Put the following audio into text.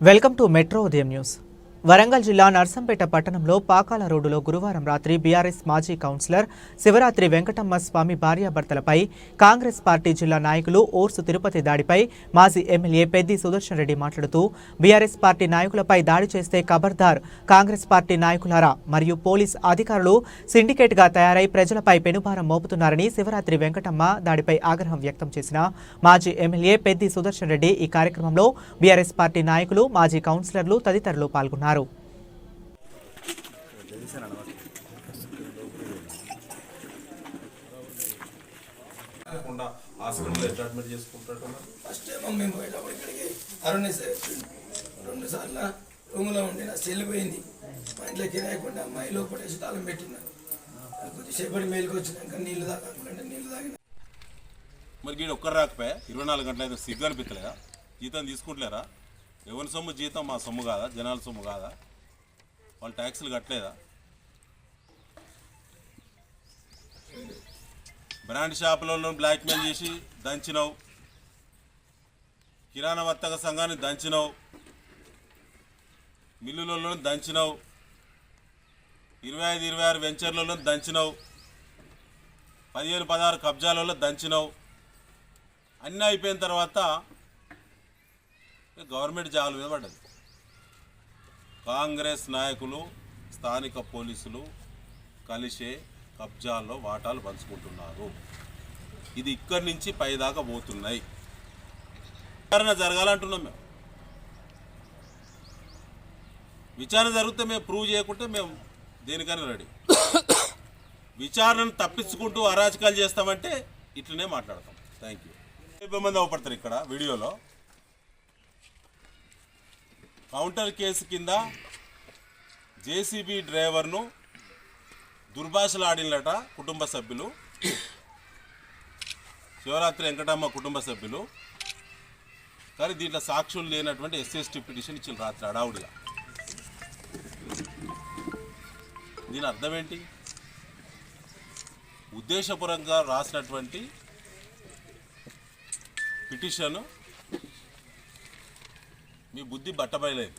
Welcome to metro ఉదయం news Warangal జిల్లా నర్సంపేట పట్టణంలో పాకాల రోడ్డులో గురువారం రాత్రి బీఆర్ఎస్ మాజీ కౌన్సిలర్ శివరాత్రి వెంకటమ్మ స్వామి భార్యాభర్తలపై కాంగ్రెస్ పార్టీ జిల్లా నాయకులు ఓర్సు తిరుపతి దాడిపై మాజీ ఎమ్మెల్యే పెద్ది సుదర్శన్ రెడ్డి మాట్లాడుతూ బీఆర్ఎస్ పార్టీ నాయకులపై దాడి చేస్తే ఖబర్దార్ కాంగ్రెస్ పార్టీ నాయకులారా మరియు పోలీస్ అధికారులు సిండికేట్గా తయారై ప్రజలపై పెనుభారం మోపుతున్నారని శివరాత్రి వెంకటమ్మ దాడిపై ఆగ్రహం వ్యక్తం చేసిన మాజీ ఎమ్మెల్యే పెద్ది సుదర్శన్ రెడ్డి ఈ కార్యక్రమంలో బీఆర్ఎస్ పార్టీ నాయకులు మాజీ కౌన్సిలర్లు తదితరులు పాల్గొన్నారు. కాకుండా హాస్పిటల్ ఎట్లా అడ్మిట్ చేసుకుంటాడు ఫస్ట్ ఏమో మేము పోయేటప్పుడు ఇక్కడికి అరుణ్ సార్ రెండు సార్లు రూమ్లో ఉండి నా సెల్ పోయింది. మా ఇంట్లో కిరాయకుండా అమ్మాయి లోపడేసి తాళం పెట్టిన కొద్దిసేపటి మేలుకు వచ్చినాక నీళ్ళు తాగాలంటే నీళ్ళు తాగిన. మరి గీడు ఒక్కరు రాకపోయా? ఇరవై నాలుగు గంటల అయితే సిగ్గు అనిపించలేదా జీతం తీసుకుంటలేరా? ఎవరి సొమ్ము జీతం మా సొమ్ము కాదా? జనాల సొమ్ము కాదా? వాళ్ళు ట్యాక్సులు కట్టలేదా? బ్రాండ్ షాపులలో బ్లాక్మెయిల్ చేసి దంచినావు. కిరాణా వర్తక సంఘాన్ని దంచినావు. మిల్లులలో దంచినావు. ఇరవై ఐదు ఇరవై ఆరు వెంచర్లలో దంచినావు. పదిహేను పదహారు కబ్జాలలో దంచినావు. అన్నీ అయిపోయిన తర్వాత గవర్నమెంట్ జాగుల మీద పడ్డది. కాంగ్రెస్ నాయకులు స్థానిక పోలీసులు కలిసే కబ్జాల్లో వాటాలు పంచుకుంటున్నారు. ఇది ఇక్కడి నుంచి పైదాకా పోతున్నాయి. విచారణ జరగాలంటున్నాం మేము. విచారణ జరిగితే మేము ప్రూవ్ చేయకుంటే మేము దేనికైనా రెడీ. విచారణను తప్పించుకుంటూ అరాచకాలు చేస్తామంటే ఇట్లనే మాట్లాడతాం. థ్యాంక్ యూ ఇబ్బంది మంది అవపడతారు ఇక్కడ వీడియోలో? కౌంటర్ కేసు కింద జేసీబీ డ్రైవర్ను దుర్భాషలాడినట కుటుంబ సభ్యులు. శివరాత్రి వెంకటమ్మ కుటుంబ సభ్యులు. కానీ దీంట్లో సాక్షులు లేనటువంటి ఎస్ఎస్టీ పిటిషన్ ఇచ్చిన రాత్రి అడావుడిగా దీని అర్థం ఏంటి? ఉద్దేశపూర్వకంగా రాసినటువంటి పిటిషన్ మీ బుద్ధి బట్టబయలేదు.